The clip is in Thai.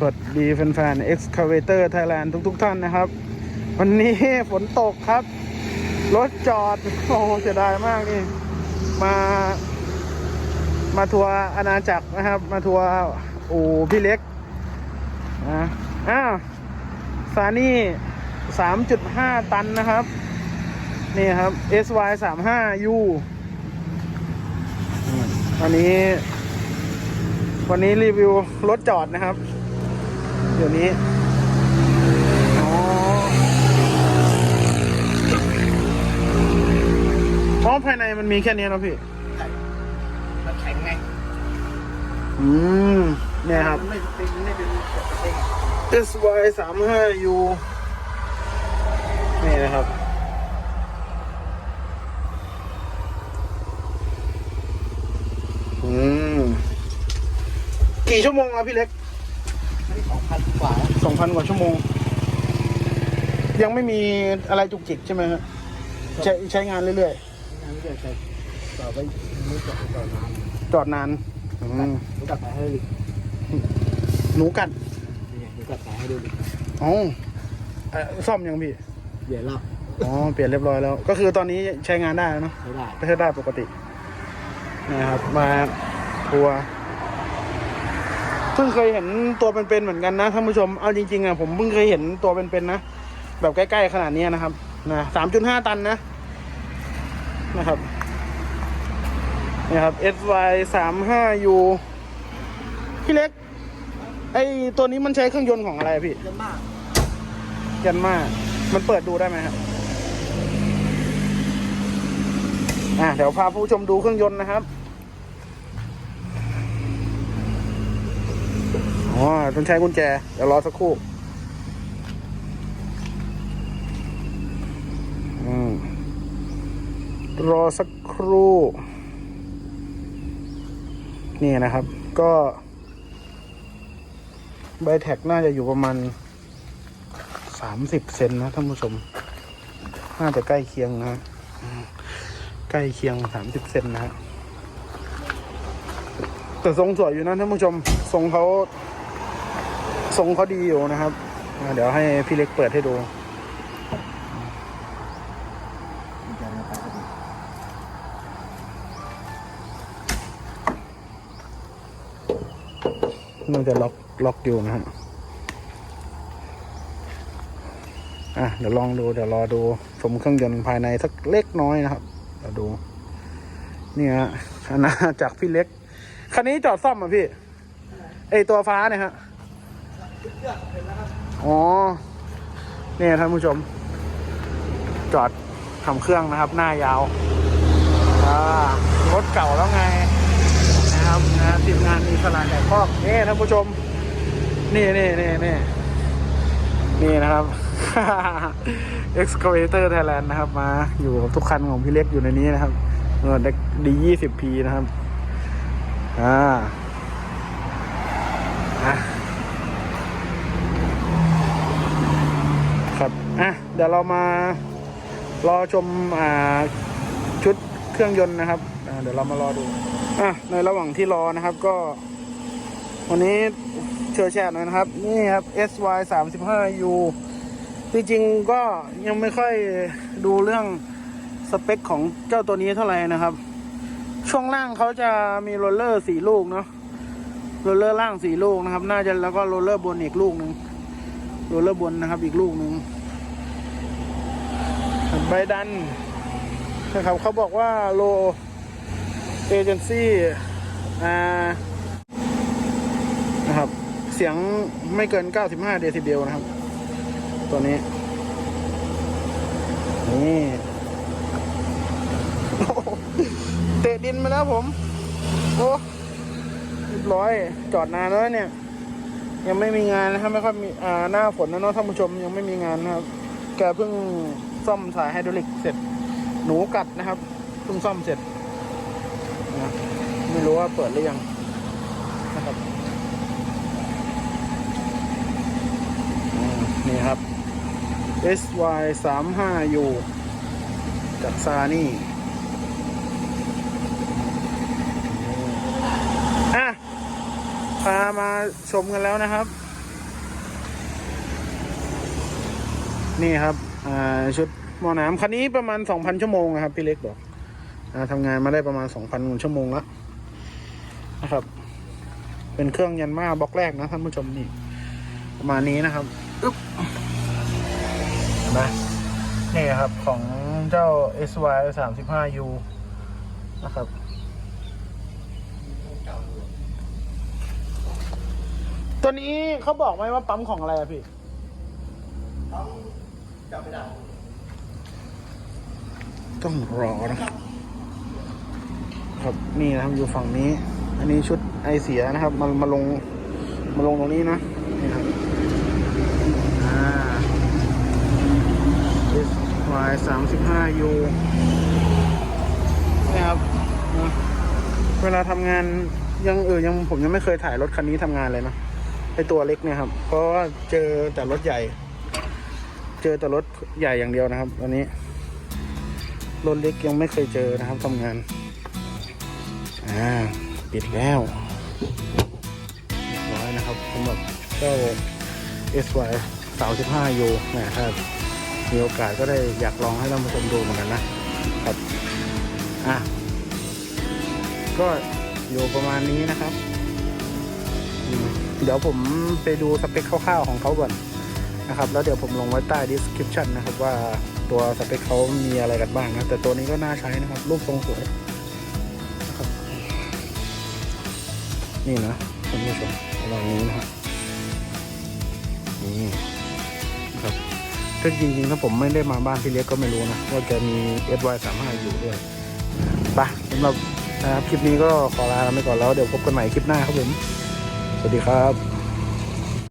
สวัสดีแฟนๆ Excavator Thailand ทุกๆท่านนะครับ วันนี้ฝนตกครับ รถจอด โอ้เสียดายมากนี่ มา มาทัวร์อาณาจักรนะครับ มาทัวร์อู่พี่เล็กนะอ้าวซานี่3.5ตันนะครับ นี่ครับ SY 35 U อันนี้ วันนี้รีวิวรถจอดนะครับ เดี๋ยวนี้อ๋ออ๋อภายในมันมีแค่นี้นะพี่มันแข็งไง อืม เนี่ยครับ ไม่เป็นไม่เป็นเต็ง SY 3 5 U นี่นะครับ อืม กี่ชั่วโมงครับพี่เล็กไม่สอง พันกว่าสองพันกว่าชั่วโมง ยังไม่มีอะไรจุกจิกใช่ไหมครับใช้ใช้งานเรื่อยงานไม่เกิดใครต่อไปไม่ต่อต่อน้ๆจอดนานอืมำรู้กัดสายให้ดูหนูกัดนี่ไงรู้กัดสายให้ดูดิอ๋อเอ่อซ่อมยังพี่ เดี๋ยวเราอ๋อ เปลี่ยนเรียบร้อยแล้ว ก็คือตอนนี้ใช้งานได้แล้วเนอะไม่ได้ใช้ได้ปกตินะครับมาทัวร์เพิ่งเคยเห็นตัวเป็นๆเหมือนกันนะท่านผู้ชมเอาจริงๆอะผมเพิ่งเคยเห็นตัวเป็นๆนะแบบใกล้ๆขนาดนี้นะครับนะสามจุดห้าตันนะนะครับนี่ครับ SY สามห้า U พี่เล็ก ไอตัวนี้มันใช้เครื่องยนต์ของอะไรอะพี่เยอะมากยันมามันเปิดดูได้ไหมครับอะเดี๋ยวพาผู้ชมดูเครื่องยนต์นะครับ ใช้กุญแจ เดี๋ยวรอสักครู่ รอสักครู่ นี่นะครับ ก็ใบแท็กน่าจะอยู่ประมาณสามสิบเซนนะท่านผู้ชม น่าจะใกล้เคียงนะ ใกล้เคียงสามสิบเซนนะฮะแต่ทรงสวยอยู่นะท่านผู้ชม ทรงเขา ทรงเขาดีอยู่นะครับ เดี๋ยวให้พี่เล็กเปิดให้ดูเดี๋ยวเราไปกันจะล็อกล็อกอยู่นะฮะ อะ เดี๋ยวลองดู เดี๋ยวรอดูชมเครื่องยนต์ภายในสักเล็กน้อยนะครับ เดี๋ยวดูนี่ฮะอาณาจากพี่เล็ก คันนี้จอดซ่อมอะพี่ ไอตัวฟ้าเนี่ยฮะ อ๋อเนี่ยท่านผู้ชม จอดทำเครื่องนะครับ หน้ายาวรถเก่าแล้วไงนะครับนะทีมงานมีสลานแดกครอกนี่ท่านผู้ชม นี่นี่นี่นี่นี่นะครับ Excavator Thailand นะครับ มาอยู่กับทุกคันของพี่เล็กอยู่ในนี้นะครับเออดียี่สิบพีนะครับ อ่าอะครับ อะเดี๋ยวเรามารอชมอ่าชุดเครื่องยนต์นะครับเดี๋ยวเรามารอดูอะในระหว่างที่รอนะครับก็ วันนี้เชิญแชร์หน่อยนะครับ นี่ครับ SY 3 5 U จริงๆก็ยังไม่ค่อยดูเรื่องสเปคของเจ้าตัวนี้เท่าไหร่นะครับ ช่วงล่างเขาจะมีโรลเลอร์สี่ลูกเนาะโรลเลอร์ล่างสี่ลูกนะครับ น่าจะแล้วก็โรลเลอร์บนอีกลูกหนึ่งโรลเลอร์บนนะครับ อีกลูกหนึ่ง ใบดันนะครับเขาบอกว่าโลเอเจนซี่อ่านะครับเสียงไม่เกิน 95 เดซิเบลนะครับ ตัวนี้ นี่เตะดินมาแล้วผม โอ้เรียบร้อย จอดนานแล้วเนี่ย ยังไม่มีงานนะครับไม่ค่อยมีอ่าหน้าฝนนะเนาะท่านผู้ชมยังไม่มีงานนะครับ แกเพิ่ง ซ่อมสายไฮดรอลิกเสร็จ หนูกัดนะครับเพิ่งซ่อมเสร็จนะไม่รู้ว่าเปิดหรือยังนะครับนี่ครับ SY 3 5 U จากซานี่อะพามาชมกันแล้วนะครับ นี่ครับ ชุดหมอน้ำคันนี้ประมาณสองพันชั่วโมงนะครับ พี่เล็กบอกอ่าทำงานมาได้ประมาณสองพันชั่วโมงแล้วนะครับ เป็นเครื่องยันมาบล็อกแรกนะท่านผู้ชมนี่ ประมาณนี้นะครับอึ๊บเห็นไหมนี่ครับของเจ้า SY 35 U นะครับตัวนี้เขาบอกไหมว่าปั๊มของอะไรอะพี่ จับไม่ได้ ต้องรอนะครับ ครับนี่นะครับอยู่ฝั่งนี้ อันนี้ชุดไอเสียนะครับมามาลงมาลงตรงนี้นะนี่ครับอ่า SY สามสิบห้า U นี่ครับเวลาทำงานยังเออยังผมยังไม่เคยถ่ายรถคันนี้ทำงานเลยนะไอตัวเล็กเนี่ยครับ เพราะว่าเจอแต่รถใหญ่ เจอแต่รถใหญ่อย่างเดียวนะครับอันนี้รถเล็กยังไม่เคยเจอนะครับทำงานอ่าปิดแล้วเรียบร้อยนะครับสำหรับเจ้า SY 35 U นะครับมีโอกาสก็ได้อยากลองให้ท่านผู้ชมดูเหมือนกันนะครับอะก็อยู่ประมาณนี้นะครับ เดี๋ยวผมไปดูสเปคคร่าวๆของเขาก่อน นะครับ แล้วเดี๋ยวผมลงไว้ใต้ description นะครับ ว่าตัวสเปคเขามีอะไรกันบ้างนะ แต่ตัวนี้ก็น่าใช้นะครับ รูปทรงสวยนะครับ นี่นะท่านผู้ชมประมาณนี้นะครับนี่นะครับถ้าจริงๆถ้าผมไม่ได้มาบ้านพี่เล็กก็ไม่รู้นะ ว่าแกมี SY 3 5อยู่ด้วยไปสำหรับนะครับคลิปนี้ก็ขอลาไปก่อนแล้วเดี๋ยวพบกันใหม่คลิปหน้าครับผม สวัสดีครับ